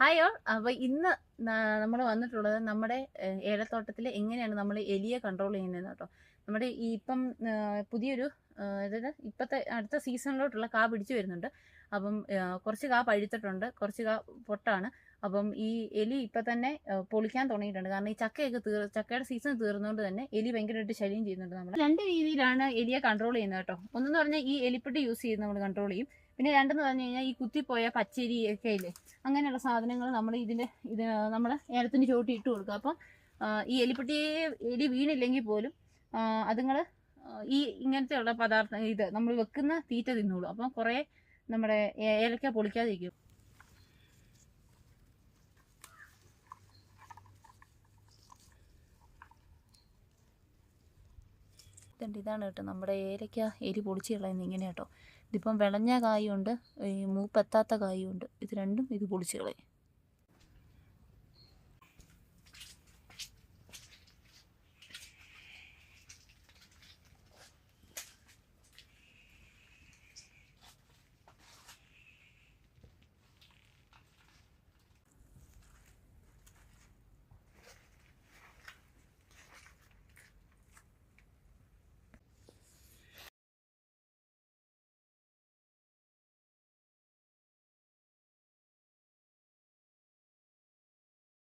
Hi all അപ്പോൾ ഇന്ന് നമ്മൾ വന്നിട്ടുള്ളത് നമ്മുടെ ഏലത്തോട്ടത്തിൽ എങ്ങനെയാണ് നമ്മൾ എലിയെ കൺട്രോൾ ചെയ്യുന്നത് കേട്ടോ. നമ്മുടെ ഈ ഇപ്പം പുതിയൊരു അതായത് ഇപ്പോഴത്തെ അടുത്ത സീസണിലോട്ടുള്ള കാ പിടിച്ചു വരുന്നുണ്ട്. അപ്പം കുറച്ച് കാ പഴുത്തിട്ടുണ്ട് കുറച്ച് കാ പൊട്ടാണ്. അപ്പം ഈ എലി ഇപ്പം തന്നെ പൊളിക്കാൻ തുടങ്ങിയിട്ടുണ്ട്. കാരണം ഈ ചക്കയൊക്കെ തീർ ചക്കയുടെ സീസൺ തീർന്നുകൊണ്ട് തന്നെ എലി ഭയങ്കരമായിട്ട് ശല്യം ചെയ്യുന്നുണ്ട് നമ്മൾ രണ്ട് രീതിയിലാണ് എലിയെ കൺട്രോൾ ചെയ്യുന്നത് കേട്ടോ. ഒന്നെന്ന് പറഞ്ഞാൽ ഈ എലിപ്പെട്ടി യൂസ് ചെയ്ത് നമ്മൾ കൺട്രോൾ ചെയ്യും. പിന്നെ രണ്ടെന്ന് പറഞ്ഞു കഴിഞ്ഞാൽ ഈ കുത്തിപ്പോയ പച്ചരി ഒക്കെ ഇല്ലേ? അങ്ങനെയുള്ള സാധനങ്ങൾ നമ്മൾ ഇതിന്റെ ഇത് നമ്മൾ ഏലത്തിന്റെ ചോട്ടി ഇട്ട് കൊടുക്കുക അപ്പം ഈ എലിപ്പെട്ടിയെ എലി വീണില്ലെങ്കിൽ പോലും അതുങ്ങൾ ഈ ഇങ്ങനത്തെയുള്ള പദാർത്ഥം ഇത് നമ്മൾ വെക്കുന്ന തീറ്റ തിന്നോളൂ. അപ്പം കുറേ നമ്മുടെ ഏലക്ക പൊളിക്കാതിരിക്കും. ഇതാണ് കേട്ടോ നമ്മുടെ ഏലക്ക എരി പൊളിച്ച് കളയുന്നത് ഇങ്ങനെ കേട്ടോ. ഇതിപ്പം വിളഞ്ഞ കായുണ്ട് ഈ മൂപ്പെത്താത്ത കായുണ്ട്. ഇത് രണ്ടും ഇത് പൊളിച്ച് കളയും.